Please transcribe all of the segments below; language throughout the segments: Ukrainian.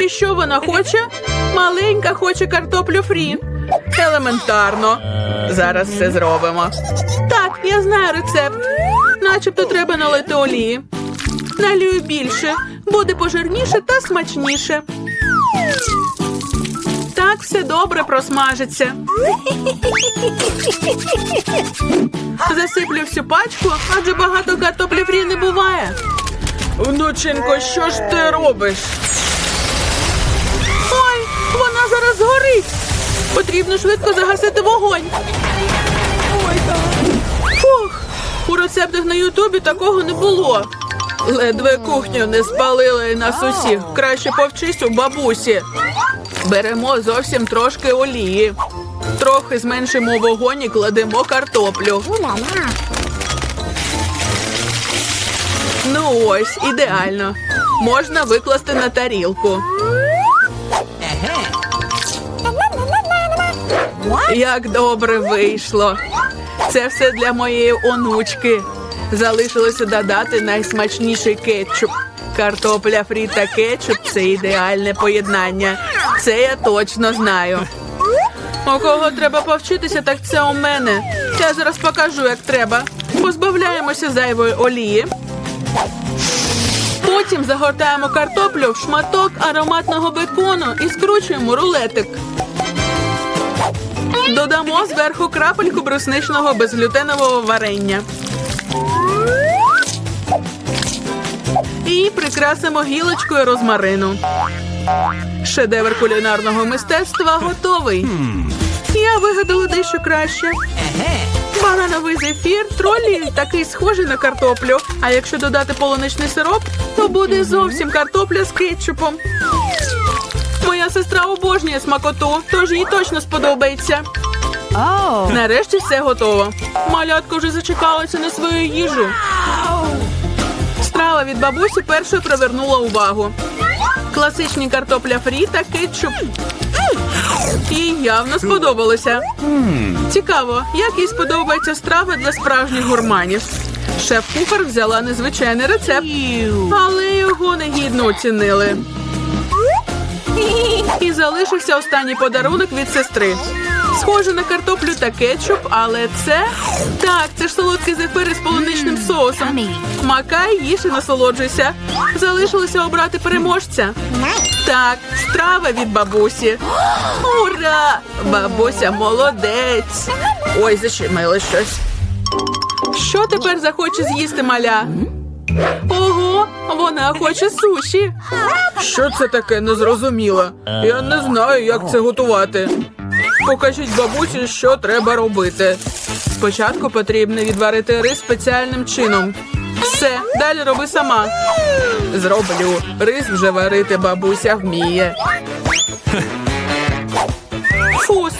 І що вона хоче? Маленька хоче картоплю фрі. Елементарно. Зараз все зробимо. Так, я знаю рецепт. Начебто треба налити олії. Налію більше, буде пожирніше та смачніше. Так все добре просмажиться. Засиплю всю пачку, адже багато картоплі фрі не буває. Внученко, що ж ти робиш? Згорить. Потрібно швидко загасити вогонь. Фух, у рецептах на Ютубі такого не було. Ледве кухню не спалили нас усіх. Краще повчись у бабусі. Беремо зовсім трошки олії. Трохи зменшимо вогонь і кладемо картоплю. Ну ось, ідеально. Можна викласти на тарілку. Як добре вийшло. Це все для моєї онучки. Залишилося додати найсмачніший кетчуп. Картопля фрі та кетчуп це ідеальне поєднання. Це я точно знаю. У кого треба повчитися, так це у мене. Я зараз покажу, як треба. Позбавляємося зайвої олії. Потім загортаємо картоплю в шматок ароматного бекону і скручуємо рулетик. Додамо зверху крапельку брусничного безглютенового варення. І прикрасимо гілочкою розмарину. Шедевр кулінарного мистецтва готовий. Я вигадала дещо краще. Банановий зефір, тролі такий схожий на картоплю. А якщо додати полуничний сироп, то буде зовсім картопля з кетчупом. Моя сестра обожнює смакоту, тож їй точно сподобається. Нарешті все готово. Малятка вже зачекалася на свою їжу. Страва від бабусі першою привернула увагу. Класичні картопля фрі та кетчуп. Їй явно сподобалося. Цікаво, як їй сподобається страва для справжніх гурманів. Шеф-кухар взяла незвичайний рецепт, але його негідно оцінили. Залишився останній подарунок від сестри. Схоже на картоплю та кетчуп, але це так, це ж солодкий зефир із полуничним соусом. Макай, їж і насолоджуйся. Залишилося обрати переможця. Так, страва від бабусі. Ура! Бабуся молодець. Ой, защемило щось. Що тепер захоче з'їсти маля? Ого, вона хоче суші. Що це таке незрозуміло? Я не знаю, як це готувати. Покажіть бабусі, що треба робити. Спочатку потрібно відварити рис спеціальним чином. Все, далі роби сама. Зроблю. Рис вже варити бабуся вміє.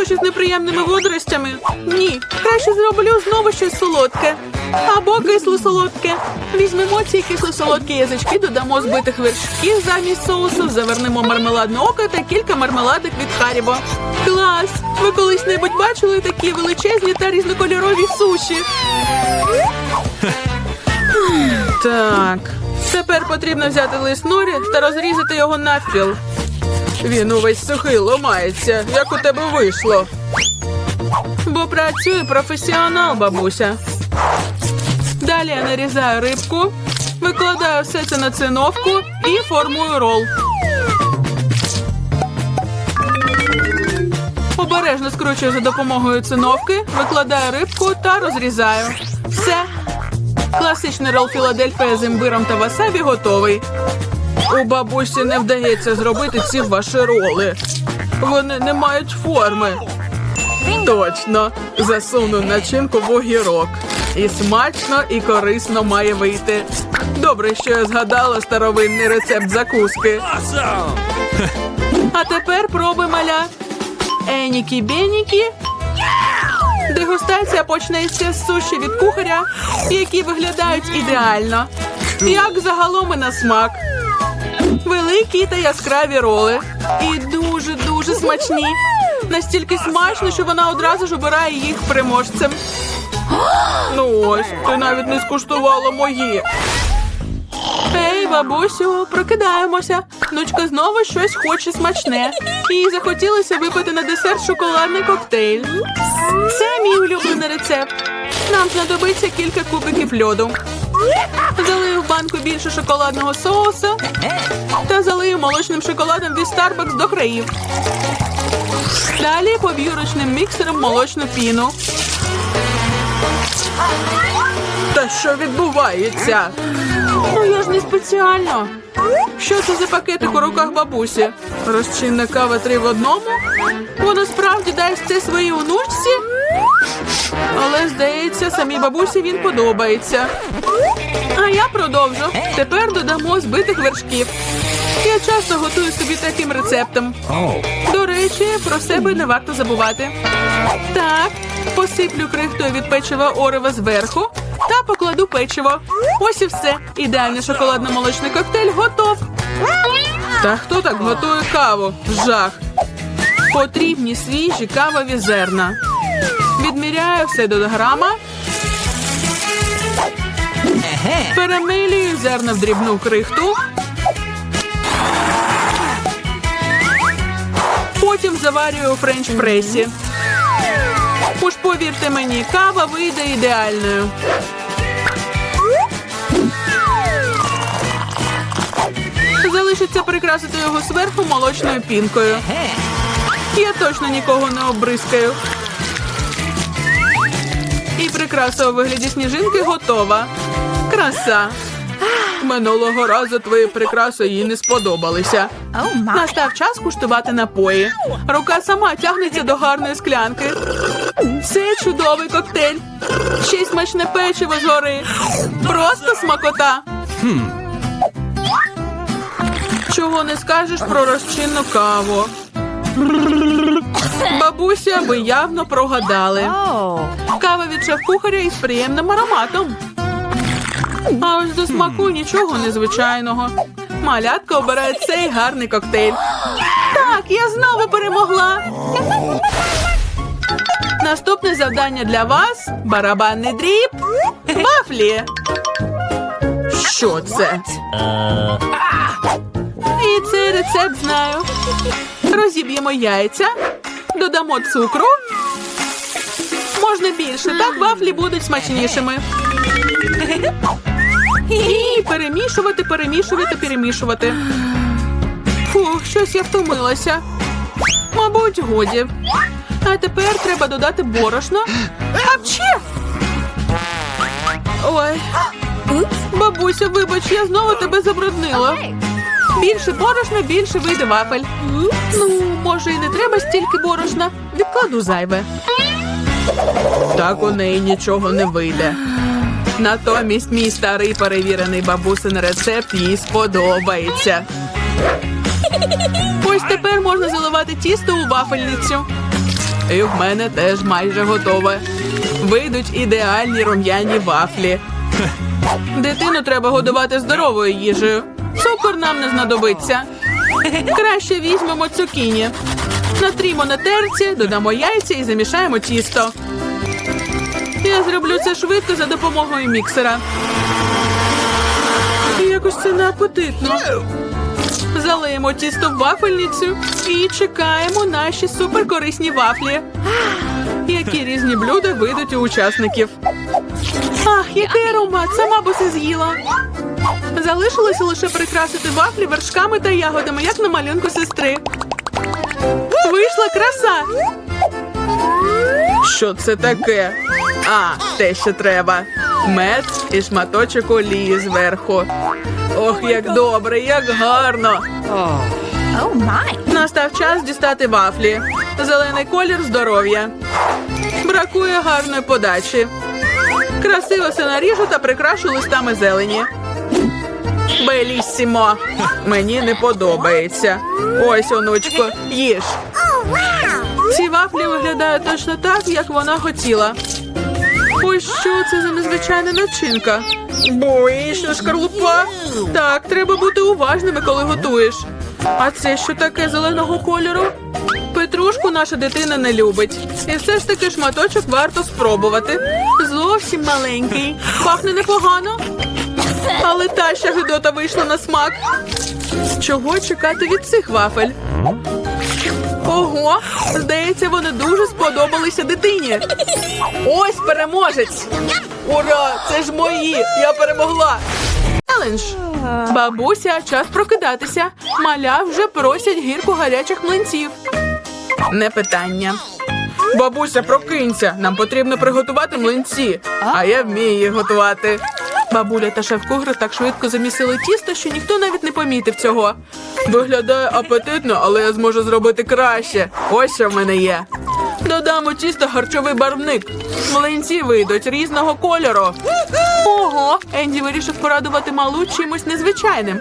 Суші з неприємними водоростями. Ні, краще зроблю знову щось солодке. Або кисло-солодке. Візьмемо ці кисло-солодкі язички, додамо збитих вершків замість соусу, завернемо мармеладне око та кілька мармеладок від Харібо. Клас! Ви колись-небудь бачили такі величезні та різнокольорові суші? Так, тепер потрібно взяти лист норі та розрізати його навпіл. Він увесь сухий ломається, як у тебе вийшло. Бо працює професіонал, бабуся. Далі я нарізаю рибку, викладаю все це на циновку і формую рол. Обережно скручую за допомогою циновки, викладаю рибку та розрізаю. Все. Класичний рол Філадельфія з імбиром та васабі готовий. У бабусі не вдається зробити ці ваші роли. Вони не мають форми. Точно, засуну начинку в огірок. І смачно, і корисно має вийти. Добре, що я згадала старовинний рецепт закуски. А тепер проби маля. Енікі бенікі. Дегустація почнеться з суші від кухаря, які виглядають ідеально. Як загалом і на смак. Великі та яскраві роли. І дуже-дуже смачні. Настільки смачно, що вона одразу ж обирає їх переможцем. Ну ось, ти навіть не скуштувала мої. Ей, бабусю, прокидаємося. Нучка знову щось хоче смачне. Їй захотілося випити на десерт шоколадний коктейль. Це мій улюблений рецепт. Нам знадобиться кілька кубиків льоду. Залию в банку більше шоколадного соусу та залию молочним шоколадом від Starbucks до країв. Далі поб'ю ручним міксером молочну піну. Та що відбувається? Ну я ж не спеціально. Що це за пакетик у руках бабусі? Розчинна кава три в одному? Вона справді дасть це своїй онучці? Але, здається, самій бабусі він подобається. А я продовжу. Тепер додамо збитих вершків. Я часто готую собі таким рецептом. До речі, про себе не варто забувати. Так, посиплю крихтою від печива орева зверху та покладу печиво. Ось і все. Ідеальний шоколадно-молочний коктейль готов. Та хто так готує каву? Жах. Потрібні свіжі кавові зерна. Відміряю все до грама. Перемилюю зерна в дрібну крихту. Потім заварюю у френч-пресі. Уж повірте мені, кава вийде ідеальною. Залишиться прикрасити його зверху молочною пінкою. Я точно нікого не обризкаю. Прикраса у вигляді сніжинки готова. Краса. Минулого разу твої прикраси їй не сподобалися. Настав час куштувати напої. Рука сама тягнеться до гарної склянки. Це чудовий коктейль. Ще й смачне печиво згори. Просто смакота. Чого не скажеш про розчинну каву? Бабуся, ви явно прогадали. Кава від шеф-кухаря із приємним ароматом. А ось до смаку нічого незвичайного. Малятка обирає цей гарний коктейль. Так, я знову перемогла. Наступне завдання для вас барабанний дріб. Вафлі. Що це? І цей рецепт знаю. Розіб'ємо яйця, додамо цукру. Можна більше, так вафлі будуть смачнішими. І перемішувати, перемішувати, перемішувати. Фух, щось я втомилася. Мабуть, годі. А тепер треба додати борошно. Апчі! Ой. Бабуся, вибач, я знову тебе забруднила. Більше борошна, більше вийде вафель. Ну, може, і не треба стільки борошна. Відкладу зайве. Так у неї нічого не вийде. Натомість мій старий перевірений бабусин рецепт їй сподобається. Ось тепер можна заливати тісто у вафельницю. І в мене теж майже готове. Вийдуть ідеальні рум'яні вафлі. Дитину треба годувати здоровою їжею. Цукор нам не знадобиться. Краще візьмемо цукіні. Натрімо на терці, додамо яйця і замішаємо тісто. Я зроблю це швидко за допомогою міксера. Якось це не апетитно. Залиємо тісто в вафельницю і чекаємо наші суперкорисні вафлі. Які різні блюда вийдуть у учасників. Ах, який аромат! Сама би все з'їла. Залишилося лише прикрасити вафлі вершками та ягодами, як на малюнку сестри. Вийшла краса. Що це таке? А, те, що треба. Мед і шматочок олії зверху. Ох, як добре, як гарно. Oh my. Настав час дістати вафлі. Зелений колір здоров'я. Бракує гарної подачі. Красиво все наріжу та прикрашу листами зелені. Беліссімо. Мені не подобається. Ось, онучко, їж. Ці вафлі виглядають точно так, як вона хотіла. Ось що це за незвичайна начинка? Боїшня шкарлупа. Так, треба бути уважними, коли готуєш. А це що таке зеленого кольору? Петрушку наша дитина не любить. І все ж таки шматочок варто спробувати. Зовсім маленький. Пахне непогано. Але та ще гидота вийшла на смак. Чого чекати від цих вафель? Ого, здається, вони дуже сподобалися дитині. Ось переможець. Ура! Це ж мої! Я перемогла! Челендж. Бабуся, час прокидатися. Маля вже просять гірку гарячих млинців. Не питання. Бабуся, прокинься. Нам потрібно приготувати млинці, а я вмію їх готувати. Бабуля та шеф-кухар так швидко замісили тісто, що ніхто навіть не помітив цього. Виглядає апетитно, але я зможу зробити краще. Ось що в мене є. Додамо тісто харчовий барвник. Млинці вийдуть різного кольору. Ого, Енді вирішив порадувати малу чимось незвичайним.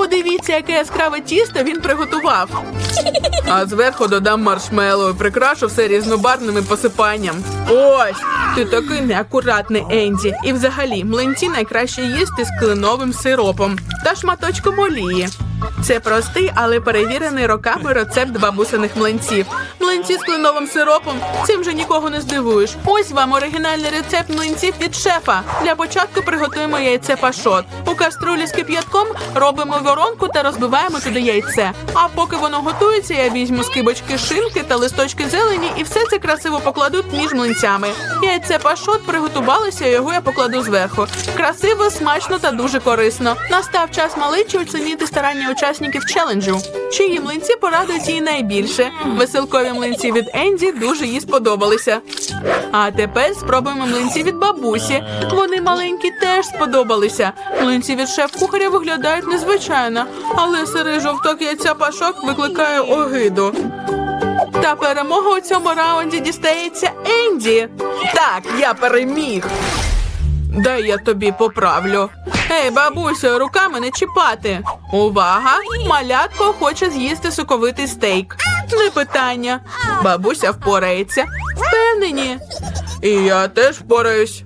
Подивіться, яке яскраве тісто він приготував. А зверху додам маршмеллоу і прикрашу все різнобарвним посипанням. Ось, ти такий неакуратний Енді. І взагалі млинці найкраще їсти з кленовим сиропом та шматочком олії. Це простий, але перевірений роками рецепт бабусиних млинців. Млинці з кленовим сиропом цим же нікого не здивуєш. Ось вам оригінальний рецепт млинців від шефа. Для початку приготуємо яйце пашот. У каструлі з кип'ятком робимо воронку та розбиваємо туди яйце. А поки воно готується, я візьму скибочки шинки та листочки зелені і все це красиво покладу між млинцями. Яйце пашот приготувалося, його я покладу зверху. Красиво, смачно та дуже корисно. Настав час маличі оцінити старання учасників челенджу. Чиї млинці порадують її найбільше. Веселкові млинці від Енді дуже їй сподобалися. А тепер спробуємо млинці від бабусі. Вони маленькі теж сподобалися. Млинці від шеф-кухаря виглядають незвичайно, але сирий жовток яйця пашок викликає огиду. Та перемога у цьому раунді дістається Енді. Так, я переміг. Дай я тобі поправлю. Ей, бабусю, руками не чіпати. Увага! Малятко хоче з'їсти соковитий стейк. Не питання. Бабуся впорається. Впевнені. І я теж впораюсь.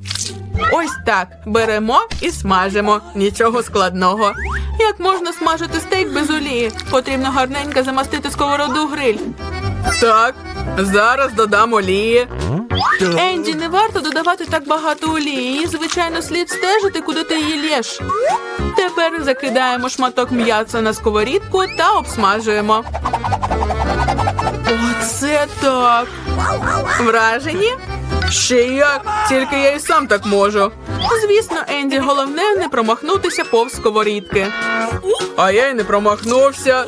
Ось так. Беремо і смажимо. Нічого складного. Як можна смажити стейк без олії? Потрібно гарненько замастити сковороду гриль. Так, зараз додам олії. Енді, не варто додавати так багато олії. Звичайно, слід стежити, куди ти її лєш. Тепер закидаємо шматок м'яса на сковорідку та обсмажуємо. Оце так. Вражені? Ще як, тільки я і сам так можу. Звісно, Енді, головне не промахнутися повз сковорідки. А я й не промахнувся.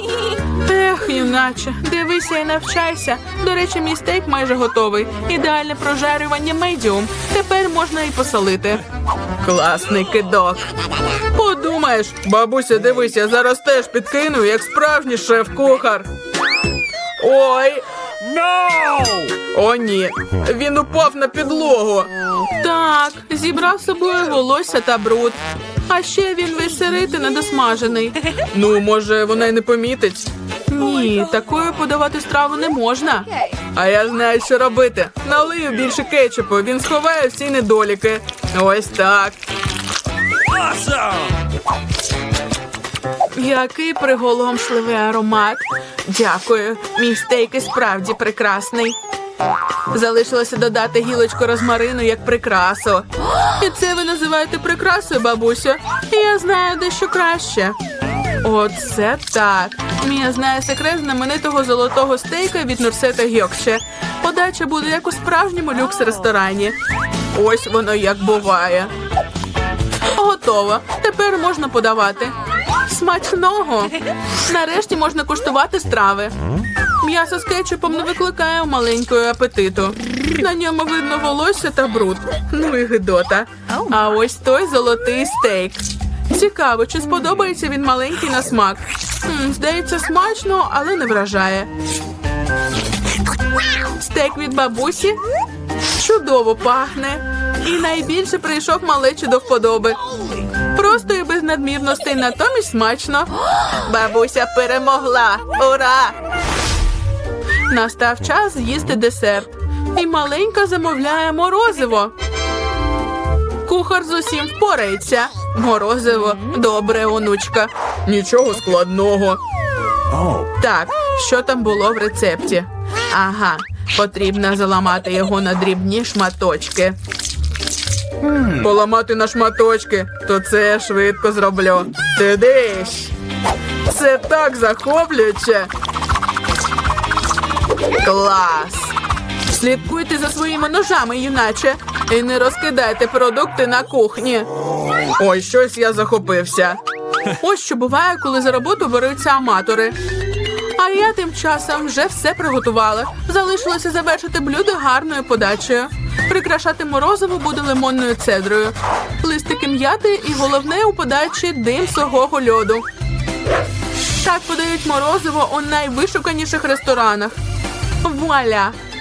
Ех, юначе, дивися і навчайся. До речі, мій стейк майже готовий. Ідеальне прожарювання медіум. Тепер можна і посолити. Класний кидок. Подумаєш, бабуся, дивись, я зараз теж підкину, як справжній шеф-кухар. Ой, о, ні. Він упав на підлогу. Так, зібрав з собою волосся та бруд. А ще він весь сирий та недосмажений. Ну, може, вона й не помітить. Ні, такою подавати страву не можна. А я знаю, що робити. Налию більше кетчупу, він сховає всі недоліки. Ось так. Який приголомшливий аромат. Дякую. Мій стейк і справді прекрасний. Залишилося додати гілочку розмарину як прикрасу. І це ви називаєте прикрасою, бабусю? Я знаю дещо краще. Оце так. Мія знає секрет знаменитого золотого стейка від Нурсета Гьокше. Подача буде як у справжньому люкс-ресторані. Ось воно як буває. Готово. Тепер можна подавати. Смачного. Нарешті можна куштувати страви. М'ясо з кетчупом не викликає маленького апетиту. На ньому видно волосся та бруд. Ну і гидота. А ось той золотий стейк. Цікаво, чи сподобається він маленький на смак. М, здається, смачно, але не вражає. Стейк від бабусі чудово пахне. І найбільше прийшов малечі до вподоби. Просто і без надмірностей, натомість смачно. Бабуся перемогла. Ура! Настав час з'їсти десерт. І маленька замовляє морозиво. Кухар з усім впорається. Морозиво, добре, онучка. Нічого складного. Так, що там було в рецепті? Ага, потрібно заламати його на дрібні шматочки. Поламати на шматочки, то це я швидко зроблю. Ти диш. Це так захоплююче. Клас! Слідкуйте за своїми ножами, юначе, і не розкидайте продукти на кухні. Ой, щось я захопився. Ось що буває, коли за роботу беруться аматори. А я тим часом вже все приготувала. Залишилося завершити блюдо гарною подачею. Прикрашати морозиво буде лимонною цедрою. Листики м'яти і головне у подачі дим сухого льоду. Так подають морозиво у найвишуканіших ресторанах. Вуаля!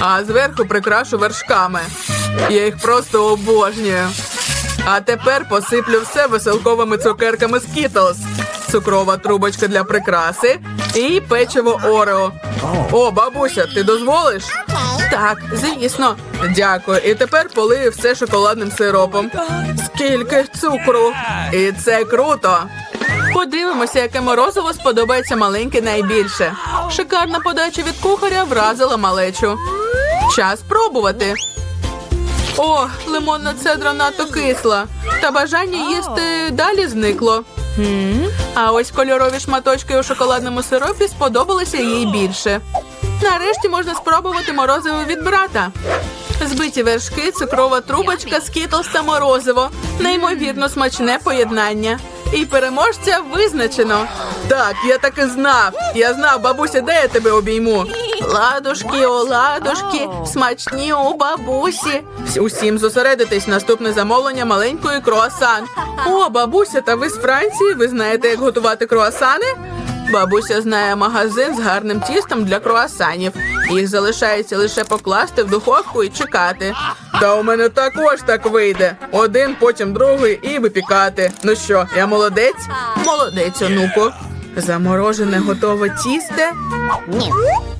А зверху прикрашу вершками. Я їх просто обожнюю. А тепер посиплю все веселковими цукерками Skittles. Цукрова трубочка для прикраси і печиво Орео. О, бабуся, ти дозволиш? Так, звісно. Дякую. І тепер полию все шоколадним сиропом. Скільки цукру! І це круто. Подивимося, яке морозиво сподобається маленьке найбільше. Шикарна подача від кухаря вразила малечу. Час пробувати. О, лимонна цедра надто кисла. Та бажання їсти далі зникло. А ось кольорові шматочки у шоколадному сиропі сподобалися їй більше. Нарешті можна спробувати морозиво від брата. Збиті вершки, цукрова трубочка, скітлс та морозиво. Неймовірно смачне поєднання. І переможця визначено. Так, я так і знав. Я знав, бабуся, де я тебе обійму. Ладушки, о, ладушки, смачні у бабусі. Усім зосередитись. Наступне замовлення маленької круасан. О, бабуся, та ви з Франції. Ви знаєте, як готувати круасани? Бабуся знає магазин з гарним тістом для круасанів. Їх залишається лише покласти в духовку і чекати. Та у мене також так вийде. Один, потім другий і випікати. Ну що, я молодець? Молодець, онуку. Заморожене готове тісте?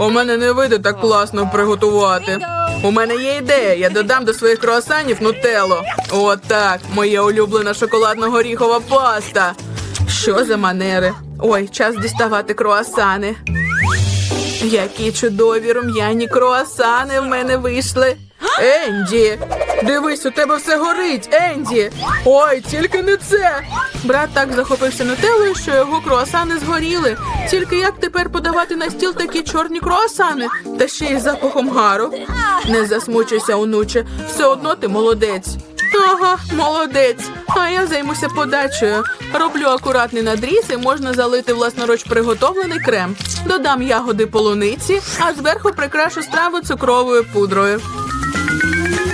у мене не вийде так класно приготувати. У мене є ідея. Я додам до своїх круасанів нутелло. Отак, моя улюблена шоколадно-горіхова паста. Що за манери? Ой, час діставати круасани. Які чудові рум'яні круасани в мене вийшли. Енді, дивись, у тебе все горить, Енді. Ой, тільки не це. Брат так захопився нутеллою, що його круасани згоріли. Тільки як тепер подавати на стіл такі чорні круасани, та ще й запахом гару. Не засмучуйся, онуче, все одно ти молодець. Ага, молодець. А я займуся подачею. Роблю акуратний надріз і можна залити власноруч приготовлений крем. Додам ягоди полуниці, а зверху прикрашу страву цукровою пудрою.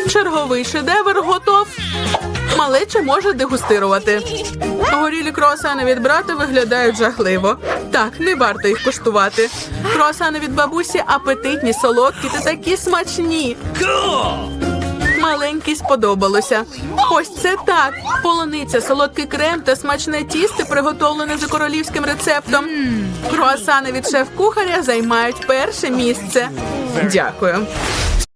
Черговий шедевр готов. Малеча може дегустирувати. Горілі круасани від брата виглядають жахливо. Так, не варто їх куштувати. Круасани від бабусі апетитні, солодкі та такі смачні. Маленький сподобалося. Ось це так. Полуниця, солодкий крем та смачне тісто, приготовлене за королівським рецептом. Круасани від шеф-кухаря займають перше місце. Дякую.